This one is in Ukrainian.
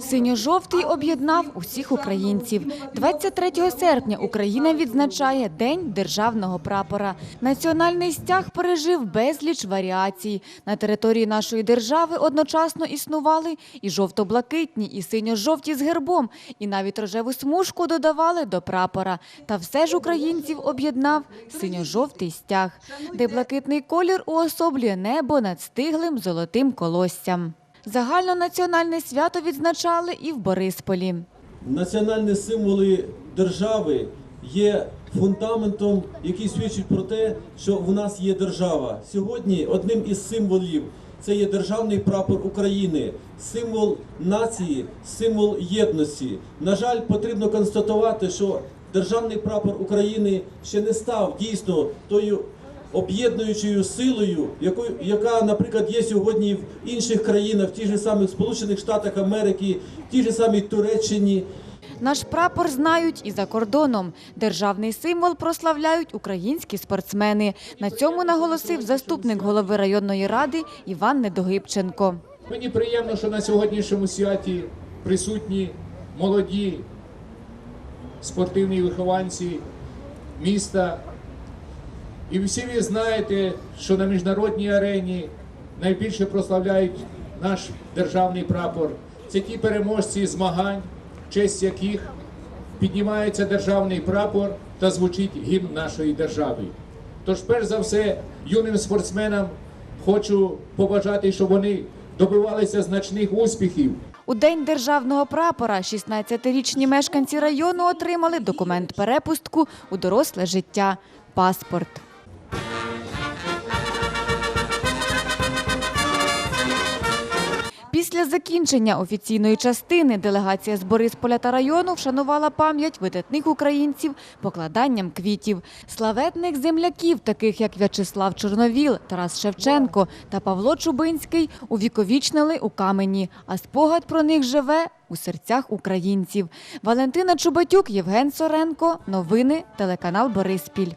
Синьо-жовтий об'єднав усіх українців. 23 серпня Україна відзначає День державного прапора. Національний стяг пережив безліч варіацій. На території нашої держави одночасно існували і жовто-блакитні, і синьо-жовті з гербом, і навіть рожеву смужку додавали до прапора. Та все ж українців об'єднав синьо-жовтий стяг, де блакитний колір уособлює небо над стиглим золотим колоссям. Загальнонаціональне свято відзначали і в Борисполі. Національні символи держави є фундаментом, який свідчить про те, що в нас є держава. Сьогодні одним із символів це є державний прапор України, символ нації, символ єдності. На жаль, потрібно констатувати, що державний прапор України ще не став дійсно тою об'єднуючою силою, якою, яка, наприклад, є сьогодні в інших країнах, в тих же самих Сполучених Штатах Америки, в тій же самій Туреччині. Наш прапор знають і за кордоном. Державний символ прославляють українські спортсмени. На цьому наголосив заступник голови районної ради Іван Недогибченко. Мені приємно, що на сьогоднішньому святі присутні молоді спортивні вихованці міста. І всі ви знаєте, що на міжнародній арені найбільше прославляють наш державний прапор. Це ті переможці змагань, в честь яких піднімається державний прапор та звучить гімн нашої держави. Тож, перш за все, юним спортсменам хочу побажати, щоб вони добивалися значних успіхів. У день державного прапора 16-річні мешканці району отримали документ перепустку у доросле життя паспорт. Після закінчення офіційної частини делегація з Борисполя та району вшанувала пам'ять видатних українців покладанням квітів. Славетних земляків, таких як В'ячеслав Чорновіл, Тарас Шевченко та Павло Чубинський, увіковічнили у камені, а спогад про них живе у серцях українців. Валентина Чубатюк, Євген Соренко. Новини телеканал Бориспіль.